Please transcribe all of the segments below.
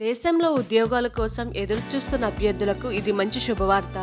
దేశంలో ఉద్యోగాల కోసం ఎదురుచూస్తున్న అభ్యర్థులకు ఇది మంచి శుభవార్త.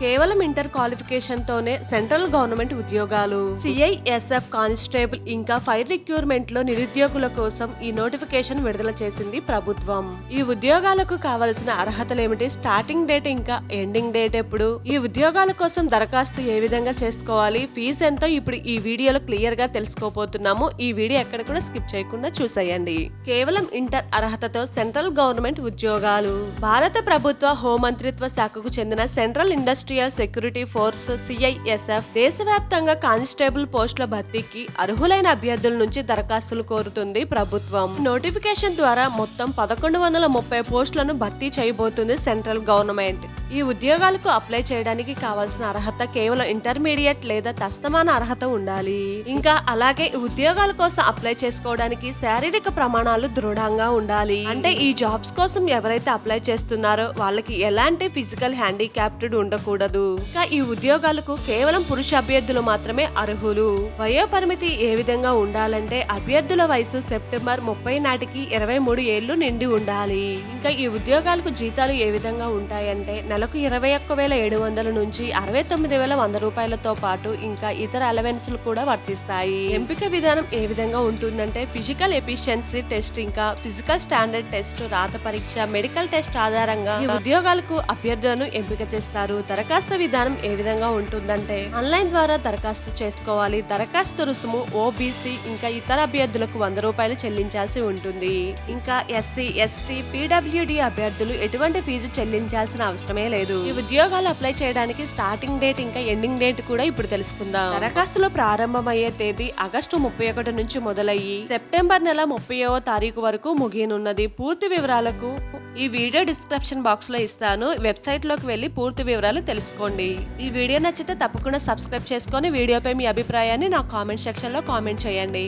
కేవలం ఇంటర్ క్వాలిఫికేషన్ తోనే సెంట్రల్ గవర్నమెంట్ ఉద్యోగాలు. సిఐఎస్ఎఫ్ కానిస్టేబుల్ ఇంకా ఫైర్ రిక్రూట్మెంట్లో నిరుద్యోగుల కోసం ఈ నోటిఫికేషన్ విడుదల చేసింది ప్రభుత్వం. ఈ ఉద్యోగాలకు కావలసిన అర్హతలేమిటి? స్టార్టింగ్ డేట్ ఇంకా ఎండింగ్ డేట్ ఎప్పుడు? ఈ ఉద్యోగాల కోసం దరఖాస్తు ఏ విధంగా చేసుకోవాలి? ఫీజు ఎంతో? ఇప్పుడు ఈ వీడియోలో క్లియర్గా తెలుసుకోబోతున్నాము. ఈ వీడియో ఎక్కడ కూడా స్కిప్ చేయకుండా చూసేయండి. కేవలం ఇంటర్ అర్హతతో సెంట్రల్ గవర్నమెంట్ ఉద్యోగాలు. భారత ప్రభుత్వ హోంమంత్రిత్వ శాఖకు చెందిన central industry industrial security force CISF దేశవ్యాప్తంగా కానిస్టేబుల్ పోస్టుల భర్తీకి అర్హులైన అభ్యర్థుల నుంచి దరఖాస్తులు కోరుతుంది ప్రభుత్వం. నోటిఫికేషన్ ద్వారా మొత్తం పదకొండు వందల ముప్పై పోస్టులను భర్తీ చేయబోతుంది సెంట్రల్ గవర్నమెంట్. ఈ ఉద్యోగాలకు అప్లై చేయడానికి కావాల్సిన అర్హత కేవలం ఇంటర్మీడియట్ లేదా తస్తమాన అర్హత ఉండాలి. ఇంకా అలాగే ఉద్యోగాల కోసం అప్లై చేసుకోవడానికి శారీరక ప్రమాణాలు దృఢంగా ఉండాలి. అంటే ఈ జాబ్స్ కోసం ఎవరైతే అప్లై చేస్తున్నారో వాళ్ళకి ఎలాంటి ఫిజికల్ హ్యాండిక్యాప్టెడ్ ఉండకూడదు. ఇంకా ఈ ఉద్యోగాలకు కేవలం పురుష అభ్యర్థులు మాత్రమే అర్హులు. వయో పరిమితి ఏ విధంగా ఉండాలంటే అభ్యర్థుల వయసు సెప్టెంబర్ ముప్పై నాటికి ఇరవై మూడు ఏళ్ళు నిండి ఉండాలి. ఇంకా ఈ ఉద్యోగాలకు జీతాలు ఏ విధంగా ఉంటాయంటే నెలకు ఇరవై ఒక్క వేల ఏడు వందల నుంచి అరవై తొమ్మిది వేల వంద రూపాయలతో పాటు ఇంకా ఇతర అలవెన్స్లు కూడా వర్తిస్తాయి. ఎంపిక విధానం ఏ విధంగా ఉంటుందంటే ఫిజికల్ ఎఫిషియన్సీ టెస్ట్ ఇంకా ఫిజికల్ స్టాండర్డ్ టెస్ట్ రాత పరీక్ష మెడికల్ టెస్ట్ ఆధారంగా ఉద్యోగాలకు అభ్యర్థులను ఎంపిక చేస్తారు. దరఖాస్తు విధానం ఏ విధంగా ఉంటుందంటే ఆన్లైన్ ద్వారా దరఖాస్తు చేసుకోవాలి. దరఖాస్తు రుసుము ఓబీసీ ఇంకా ఇతర అభ్యర్థులకు వంద రూపాయలు చెల్లించాల్సి ఉంటుంది. ఇంకా ఎస్సీ ఎస్టీ పీడబ్ల్యూడి అభ్యర్థులు ఎటువంటి ఫీజు చెల్లించాల్సిన అవసరమే లేదు. ఈ ఉద్యోగాలు అప్లై చేయడానికి స్టార్టింగ్ డేట్ ఇంకా ఎండింగ్ డేట్ కూడా ఇప్పుడు తెలుసుకుందాం. దరఖాస్తులో ప్రారంభమయ్యే తేదీ ఆగస్టు ముప్పై ఒకటి నుంచి మొదలయ్యి సెప్టెంబర్ నెల ముప్పైవ తారీఖు వరకు ముగియనున్నది. పూర్తి వివరాలకు ఈ వీడియో డిస్క్రిప్షన్ బాక్స్లో ఇస్తాను. వెబ్సైట్లోకి వెళ్ళి పూర్తి వివరాలు తెలుసుకోండి. ఈ వీడియో నచ్చితే తప్పకుండా సబ్స్క్రైబ్ చేసుకొని వీడియోపై మీ అభిప్రాయాన్ని నా కామెంట్ సెక్షన్లో కామెంట్ చేయండి.